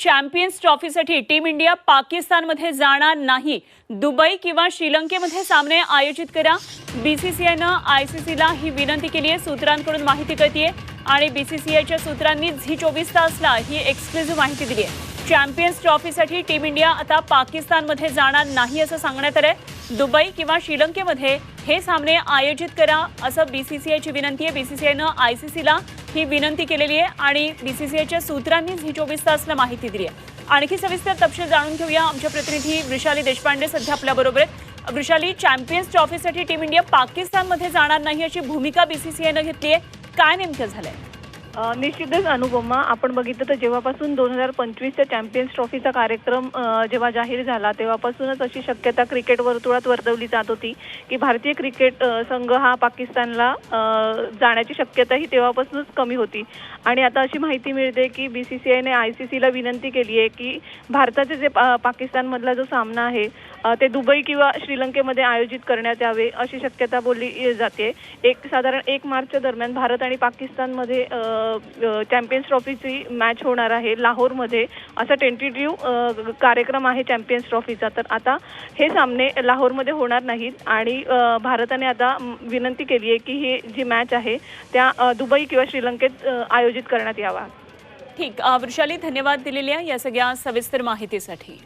Champions ट्रॉफीसाठी team India पाकिस्तानमध्ये जाणार नाही. दुबई किंवा श्रीलंकेमध्ये सामने आयोजित करा. बीसीसीआयनं सीला ही विनंती केली आहे. सूत्रांकडून माहिती कळतीये. आणि बीसीसीआयच्या सूत्रांनी झी चोवीस तासला ही एक्सक्लुझिव्ह माहिती दिली आहे. चॅम्पियन्स ट्रॉफीसाठी टीम इंडिया आता पाकिस्तानमध्ये जाणार नाही असं सांगण्यात आलंय. दुबई किंवा श्रीलंकेमध्ये हे सामने आयोजित करा असं बी सी सी आयची विनंती आहे. बी सी सी आयनं आय सी सीला ही विनंती केलेली आहे आणि बी सी सी आयच्या सूत्रांनीच ही चोवीस तासला माहिती दिली आहे. आणखी सविस्तर तपशील जाणून घेऊया. आमच्या प्रतिनिधी वृषाली देशपांडे सध्या आपल्याबरोबर आहेत. वृषाली चॅम्पियन्स ट्रॉफीसाठी टीम इंडिया पाकिस्तानमध्ये जाणार नाही अशी भूमिका बी सी सी आयनं घेतली आहे. काय नेमकं झालंय? आहे निश्चितच अनुपमा आपण बघितलं तर जेव्हापासून दोन हजार पंचवीसच्या चॅम्पियन्स ट्रॉफीचा कार्यक्रम जेव्हा जाहीर झाला तेव्हापासूनच अशी शक्यता क्रिकेट वर्तुळात वर्तवली जात होती की भारतीय क्रिकेट संघ हा पाकिस्तानला जाण्याची शक्यता ही तेव्हापासूनच कमी होती. आणि आता अशी माहिती मिळते की बी सी सी आयने आय सी सीला विनंती केली आहे की भारताचे जे पा पाकिस्तानमधला जो सामना आहे ते दुबई किंवा श्रीलंकेमध्ये आयोजित करण्यात यावे अशी शक्यता बोलली जाते. एक साधारण एक मार्चच्या दरम्यान भारत आणि पाकिस्तानमध्ये चॅम्पियन्स ट्रॉफीची मॅच होणार आहे लाहोरमध्ये. असा टेंटेटिव्ह कार्यक्रम आहे चॅम्पियन्स ट्रॉफीचा तर आता हे सामने लाहोरमध्ये होणार नाहीत. आणि भारताने आता विनंती केली आहे की हे जी मॅच आहे त्या दुबई किंवा श्रीलंकेत आयोजित करण्यात यावा. ठीक. वृषाली धन्यवाद दिलेल्या या सगळ्या सविस्तर माहितीसाठी.